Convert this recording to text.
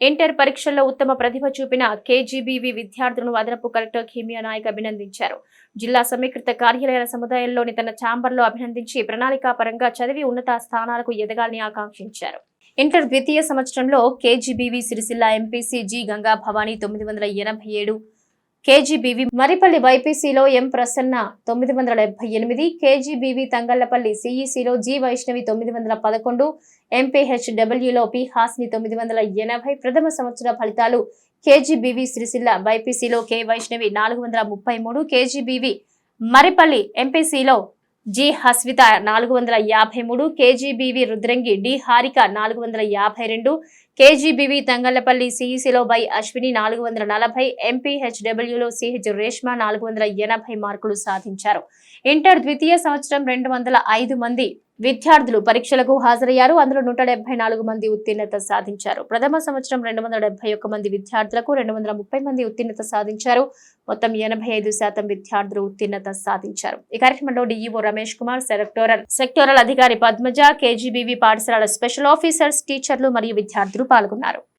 Inter పరీక్షల్లో ఉత్తమ ప్రతిభ చూపిన కేజీబీవీ విద్యార్థులను అదనపు కలెక్టర్ కిమియా నాయక్ అభినందించారు. జిల్లా సమీకృత కార్యాలయాల సముదాయంలోని తన ఛాంబర్లో అభినందించి ప్రణాళికాపరంగా చదివి ఉన్నత స్థానాలకు ఎదగాలని ఆకాంక్షించారు. ఇంటర్ ద్వితీయ సంవత్సరంలో KGBV Sircilla MPC G Ganga Bhavani తొమ్మిది వందల ఎనభై ఏడు కేజీబీవీ మరిపల్లి బైపీసీలో ఎం ప్రసన్న తొమ్మిది వందల డెబ్బై ఎనిమిది కేజీబీవీ తంగళ్ళపల్లి సిఈసిలో జి వైష్ణవి తొమ్మిది వందల పదకొండు ఎంపీహెచ్డబ్ల్యూలో పి హాస్ని తొమ్మిది వందల ఎనభై ప్రథమ సంవత్సర ఫలితాలు కేజీబీవీ సిరిసిల్ల బైపీసీలో కె వైష్ణవి నాలుగు వందల ముప్పై మూడు కేజీబీవీ మరిపల్లి ఎంపీసీలో జి హస్విత నాలుగు వందల యాభై మూడు కేజీబీవీ రుద్రంగి డి హారిక నాలుగు వందల యాభై రెండు కేజీబీవీ తంగళ్ళపల్లి సిఈసిలో బై అశ్విని నాలుగు వందల నలభై ఎంపీహెచ్డబ్ల్యూలో సిహెచ్ రేష్మ నాలుగు వందల ఎనభై మార్కులు సాధించారు. ఇంటర్ ద్వితీయ సంవత్సరం రెండు వందల ఐదు మంది విద్యార్థులు పరీక్షలకు హాజరయ్యారు. అందులో నూట డెబ్బై నాలుగు మంది ఉత్తీర్ణత సాధించారు. ప్రథమ సంవత్సరం రెండు వందల డెబ్బై ఒక్క మంది విద్యార్థులకు రెండు వందల ముప్పై మంది ఉత్తీర్ణత సాధించారు. మొత్తం ఎనభై ఐదు శాతం విద్యార్థులు ఉత్తీర్ణత సాధించారు. ఈ కార్యక్రమంలో DEO Ramesh Kumar sectoral sectoral అధికారి పద్మజ కేజీబీవీ పాఠశాలల స్పెషల్ ఆఫీసర్స్ టీచర్లు మరియు విద్యార్థులు పాల్గొన్నారు.